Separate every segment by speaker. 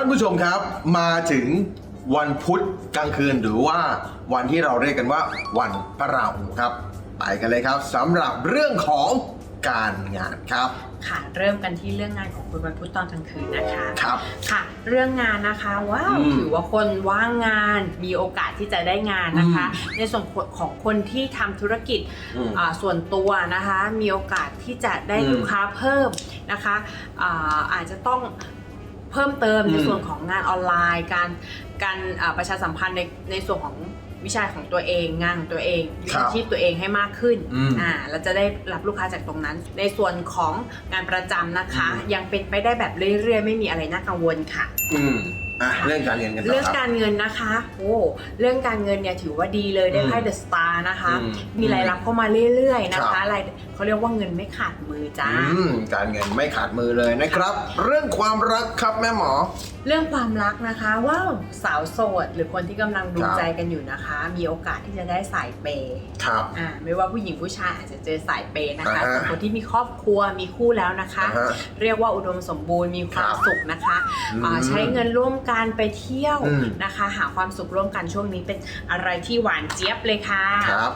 Speaker 1: ท่านผู้ชมครับมาถึงวันพุธกลางคืนหรือว่าวันที่เราเรียกกันว่าวันพระราหูครับ ไปกันเลยครับสำหรับเรื่องของการงานครับ
Speaker 2: ค่ะเริ่มกันที่เรื่องงานของคุณวันพุธตอนกลางคืนนะคะ
Speaker 1: ครับ
Speaker 2: ค่ะ เรื่องงานนะคะว้าว
Speaker 1: อืม
Speaker 2: ถือว่าคนว่างงานมีโอกาสที่จะได้งานนะคะ ในส่วนของคนที่ทำธุรกิจ
Speaker 1: อืม
Speaker 2: อ่าส่วนตัวนะคะ มีโอกาสที่จะได้
Speaker 1: อืม
Speaker 2: ลูกค้าเพิ่มนะคะอ่าอาจจะต้อง เพิ่มเติมใน
Speaker 1: อืม
Speaker 2: ส่วนของงานออนไลน์ การการอ่าประชาสัมพันธ์ในในส่วนของวิชาของตัวเองงานของตัวเองวิชาชีพตัวเองให้มากขึ้น
Speaker 1: อืม
Speaker 2: อ่าเราจะได้รับลูกค้าจากตรงนั้น ในส่วนของงานประจำนะคะ
Speaker 1: อืม
Speaker 2: ยังเป็นไปได้แบบเรื่อยๆ ไม่มีอะไรน่ากังวลค่ะ
Speaker 1: อืม อะเรื่องการเงินกันต่
Speaker 2: เรื่
Speaker 1: อ
Speaker 2: อง
Speaker 1: ครับ
Speaker 2: การเงินนะคะโอ้เรื่องการเงินเนี่ยถือว่าดีเลยได้
Speaker 1: อืม
Speaker 2: ไพ่เดอะสตาร์นะคะ
Speaker 1: อืม
Speaker 2: มีรายรับเข้ามาเรื่อยๆนะ
Speaker 1: ครั
Speaker 2: คะ
Speaker 1: บ
Speaker 2: รายเขาเรียกว่าเงินไม่ขาดมือจ้า
Speaker 1: อืมการเงินไม่ขาดมือเลยนะครับ เรื่องความรักครับแม่หมอ
Speaker 2: เรื่องความรักนะคะว้าวสาวโสด หรือคนที่กำลังดู
Speaker 1: ครับ
Speaker 2: ใจกันอยู่นะคะ มีโอกาสที่จะได้สายเปย์
Speaker 1: ครับ
Speaker 2: อ่าไม่ว่าผู้หญิงผู้ชายอาจจะเจอสายเปย์นะคะ
Speaker 1: อ่าฮะ
Speaker 2: ส่วนคนที่มีครอบครัวมีคู่แล้วนะคะ
Speaker 1: อ่าฮะ
Speaker 2: เรียกว่าอุดมสมบูรณ์มีความ
Speaker 1: ครับ
Speaker 2: สุขนะคะ
Speaker 1: อืม
Speaker 2: อ่าใช้เงินร่วมกันไปเที่ยว
Speaker 1: อืม
Speaker 2: นะคะ หาความสุขร่วมกันช่วงนี้เป็นอะไรที่หวานเจี๊ยบเลยค่ะ
Speaker 1: ครับ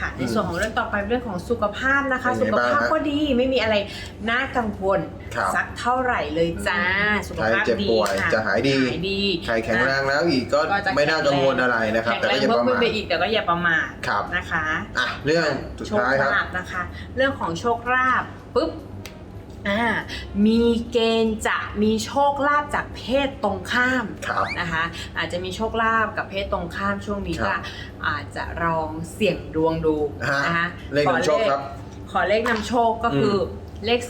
Speaker 2: ค่ะในส่วนของเรื่องต่อไปเรื่องของสุขภาพนะคะ
Speaker 1: เป็นไง
Speaker 2: สุขภาพ
Speaker 1: บ้างฮะ
Speaker 2: ก็ดีไม่มีอะไรน่ากังวล
Speaker 1: ครับ
Speaker 2: สักเท่าไหร่เลยจ้า สุข
Speaker 1: ใคร
Speaker 2: ภาพ
Speaker 1: เจ็บ
Speaker 2: ดี
Speaker 1: ป่วย
Speaker 2: ค่ะ
Speaker 1: จะหายดี
Speaker 2: หายดี
Speaker 1: ใครแข็งแรงแล้วอีกก็
Speaker 2: ก็จะ
Speaker 1: ไม่น่ากังวลอะไรนะครับ
Speaker 2: แข็ง
Speaker 1: แต่
Speaker 2: แร
Speaker 1: ก็
Speaker 2: ง
Speaker 1: อย่า
Speaker 2: เพิ่
Speaker 1: ประ
Speaker 2: มขึ้
Speaker 1: มานท
Speaker 2: ไปอีกแต่ก็อย่าประมาท
Speaker 1: ครับ
Speaker 2: นะคะ
Speaker 1: อะเรื่องสุด
Speaker 2: โชค
Speaker 1: ท้ายครับ
Speaker 2: ลาภนะคะ เรื่องของโชคลาภปุ๊บอ่ามีเกณฑ์จะมีโชคลาภจากเพศตรงข้าม
Speaker 1: ครับ
Speaker 2: นะคะอาจจะมีโชคลาภกับเพศตรงข้ามช่วงนี้
Speaker 1: ครั
Speaker 2: ก็
Speaker 1: บ
Speaker 2: อาจจะลองเสี่ยงดวงดู
Speaker 1: ฮะ
Speaker 2: นะคะ
Speaker 1: เลขนำโชคครับ
Speaker 2: ขอเลขนำโชคก็คืออ เลข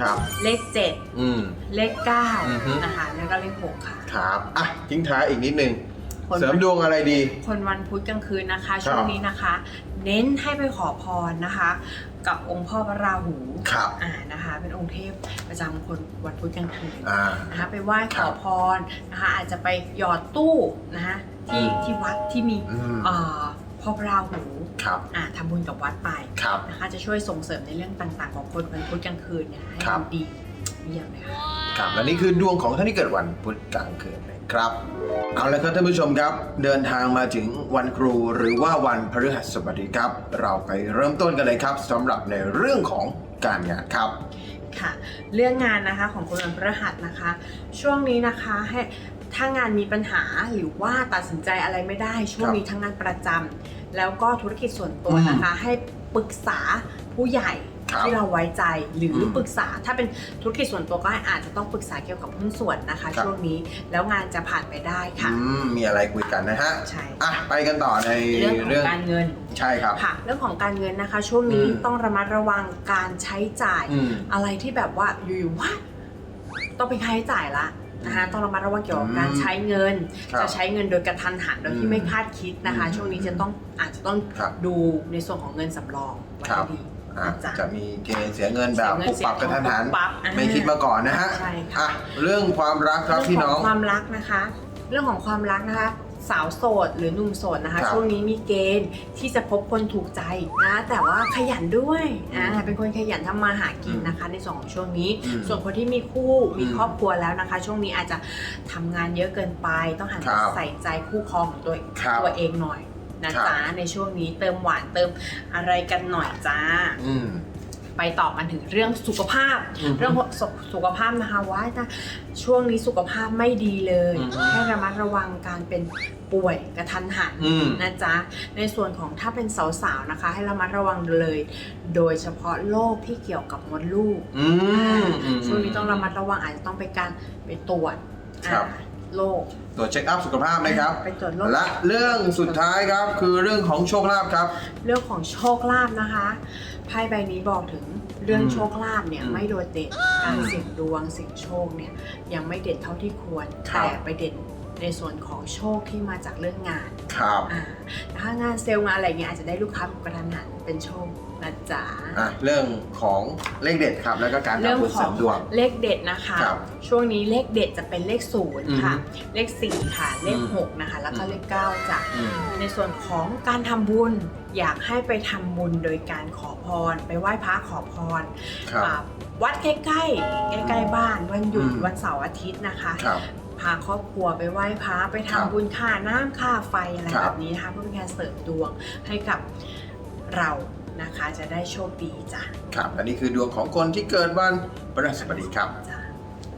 Speaker 1: ครับ
Speaker 2: 2เลข 7
Speaker 1: อืม
Speaker 2: เลข
Speaker 1: อือฮึ
Speaker 2: 9นะคะแล้วก็เลข 6 ค่ะ
Speaker 1: ครับอะทิ้งท้ายอีกนิดนึง
Speaker 2: คน
Speaker 1: เสริมดวงอะไรดี
Speaker 2: คนวันพุธกลางคืนนะคะ
Speaker 1: ครับ
Speaker 2: ช่วงนี้นะคะ เน้นให้ไปขอพรนะคะ กับองค์พ่อพระราหู
Speaker 1: ครับ
Speaker 2: อ่านะคะ เป็นองค์เทพประจำคนวันพุธกลางคืน
Speaker 1: อ่า
Speaker 2: นะคะไปไหว้ข
Speaker 1: ครั
Speaker 2: อบพรนะคะอาจจะไปหยอดตู้นะคะที่
Speaker 1: อืม
Speaker 2: ที่วัดที่มี
Speaker 1: อืม
Speaker 2: อ่าพ่ อพระราหู
Speaker 1: ครับ
Speaker 2: อ่าทำบุญกับวัดไป
Speaker 1: ครับ
Speaker 2: นะคะจะช่วยส่งเสริมในเรื่องต่างๆ ของคนวันพุธกลางคืนเนี่ยให้มันดีเยี่ยมเลยค่ะ
Speaker 1: ครับและนี่คือดวงของท่านที่เกิดวันพุธกลางคืนนะครับเอาละครับท่านผู้ชมครับ เดินทางมาถึงวันครูหรือว่าวันพฤหัสบดีครับ เราไปเริ่มต้นกันเลยครับสำหรับในเรื่องของการงานครับ
Speaker 2: ค่ะ เรื่องงานนะคะของคนวันพฤหัสนะคะ ช่วงนี้นะคะให้ถ้างานมีปัญหาหรือว่าตัดสินใจอะไรไม่ได้ ช่วงนี้ทั้งงานประจำ แล้วก็ธุรกิจส่วนตัวนะคะ ให้ปรึกษาผู้ใหญ่
Speaker 1: ครับ
Speaker 2: ที่เราไว้ใจหรืออ
Speaker 1: ม
Speaker 2: ปรึกษาถ้าเป็นธุรกิจส่วนตัวก็อาจจะต้องปรึกษาเกี่ยวกับหุ้นส่วนนะคะ
Speaker 1: ครับ
Speaker 2: ช่วงนี้แล้วงานจะผ่านไปได้ค่ะ
Speaker 1: อืมมีอะไรคุยกันนะฮะ
Speaker 2: ใช่
Speaker 1: อะไปกันต่อใน
Speaker 2: เรื่องของการเงิน
Speaker 1: ใช่ครับ
Speaker 2: ค่ะ เรื่องของการเงินนะคะ ช่วงนี้
Speaker 1: อืม
Speaker 2: ต้องระมัดระวังการใช้จ่าย
Speaker 1: อืม
Speaker 2: อะไรที่แบบว่าอยู่ๆว่าต้องเป็นค่าใช้จ่ายละ นะคะต้องระมัดระวังเกี่ยวกับการ
Speaker 1: อืม
Speaker 2: ใช้เงิน
Speaker 1: ครับ
Speaker 2: จะใช้เงินโดยกระทันหันโดย
Speaker 1: อื
Speaker 2: ที่
Speaker 1: ม
Speaker 2: ไม่คาดคิดนะคะ
Speaker 1: อืม
Speaker 2: ช่วงนี้จะต้องอาจจะต้อง
Speaker 1: ครับ
Speaker 2: ดูในส่วนของเงินสำรองไว้
Speaker 1: ครับ
Speaker 2: ให้ดี
Speaker 1: อะ
Speaker 2: นะจ๊ะ
Speaker 1: จะมีเกณฑ์เสียเงินแบบ
Speaker 2: เสียเงิน
Speaker 1: ปุบปับกระทันหัน
Speaker 2: ปุบปับอ่า
Speaker 1: ไม่คิดมาก่อนนะฮะ
Speaker 2: ใช่ค่ะ
Speaker 1: อะเรื่องความรักครับ
Speaker 2: เรื่
Speaker 1: พี่
Speaker 2: ข
Speaker 1: น้
Speaker 2: อ
Speaker 1: อง
Speaker 2: งความรักนะคะ เรื่องของความรักนะคะ สาวโสดหรือหนุ่มโสดนะคะ
Speaker 1: ครับ
Speaker 2: ช่วงนี้มีเกณฑ์ที่จะพบคนถูกใจนะแต่ว่าขยันด้วยอ่า
Speaker 1: อืม
Speaker 2: เป็นคนขยันทำมาหากินนะคะ ในส่วนของช่วงนี้
Speaker 1: อืม
Speaker 2: ส่วนคนที่มีคู่มี
Speaker 1: อืม
Speaker 2: ครอบครัวแล้วนะคะ ช่วงนี้อาจจะทำงานเยอะเกินไป ต้องหัน
Speaker 1: ครั
Speaker 2: มา
Speaker 1: บ
Speaker 2: ใส่ใจคู่ครองของตัว
Speaker 1: ครับ
Speaker 2: ตัวเองหน่อยนะครับจ๊ะในช่วงนี้เติมหวานเติมอะไรกันหน่อยจ้า
Speaker 1: อืม
Speaker 2: ไปต่อกันถึงเรื่องสุขภาพ
Speaker 1: อือฮึ
Speaker 2: เรื่องสุสุขภาพนะคะว่าถ้าช่วงนี้สุขภาพไม่ดีเลย
Speaker 1: อือฮึ
Speaker 2: ให้ระมัดระวังการเป็นป่วยกระทันหัน
Speaker 1: อืม
Speaker 2: นะจ๊ะในส่วนของถ้าเป็นสาวๆนะคะ ให้ระมัดระวังเลย โดยเฉพาะโรคที่เกี่ยวกับมดลูก
Speaker 1: อืมอืม
Speaker 2: ช่วงนี้ต้องระมัดระวังอาจจะต้องไปการไปตรวจ
Speaker 1: ครับ
Speaker 2: อ่าโรค
Speaker 1: ตรวจเช็คอัพสุขภาพนะครับ
Speaker 2: ไปตรวจโรค
Speaker 1: และเรื่องสุดท้ายครับคือเรื่องของโชคลาภครับ
Speaker 2: เรื่องของโชคลาภนะคะ ไพ่ใบนี้บอกถึงเรื่อง
Speaker 1: อืม
Speaker 2: โชคลาภเนี่ย
Speaker 1: อืม
Speaker 2: ไม่โดดเด่นการเสี่ยงดวงเสี่ยงโชคเนี่ยยังไม่เด่นเท่าที่ควร
Speaker 1: ครับ
Speaker 2: แต่ไปเด่นในส่วนของโชคที่มาจากเรื่องงาน
Speaker 1: ครับ
Speaker 2: อ่าถ้างานเซลล์งานอะไรเงี้ยอาจจะได้ลูกค้าแบบกระทันหันเป็นโชคนะจ๊ะ
Speaker 1: อะเรื่องของเลขเด็ดครับ แล้วก็การ
Speaker 2: เรื่อง
Speaker 1: ทำบุญ
Speaker 2: ข
Speaker 1: เสริ
Speaker 2: อง
Speaker 1: มดวง
Speaker 2: เลขเด็ดนะคะ
Speaker 1: ครับ
Speaker 2: ช่วงนี้เลขเด็ดจะเป็นเลขศูนย์
Speaker 1: อือฮึ
Speaker 2: ค่ะ เลขสี่ค่ะ เลข
Speaker 1: อืม
Speaker 2: หกนะคะ แล้วก็
Speaker 1: อืม
Speaker 2: เลขเก้าจ้ะ
Speaker 1: อืม
Speaker 2: ในส่วนของการทำบุญอยากให้ไปทำบุญโดยการขอพร ไปไหว้พระขอพร
Speaker 1: ครับ
Speaker 2: อ่าวัดใกล้ๆใกล้ๆบ้านวันหยุด
Speaker 1: อืม
Speaker 2: วันเสาร์อาทิตย์นะคะ
Speaker 1: ครับ
Speaker 2: ไพาครอบครัวไปไหว้พระไป
Speaker 1: ครับ
Speaker 2: ทำบุญค่าน้ำค่าไฟอะไร
Speaker 1: ครับ
Speaker 2: แบบนี้นะคะเพื่อเป็นการเสริมดวงให้กับเรานะคะ จะได้โชคดีจ้ะ
Speaker 1: ครับ อันนี้คือดวงของคนที่เกิดวันพฤหัสบดีครับ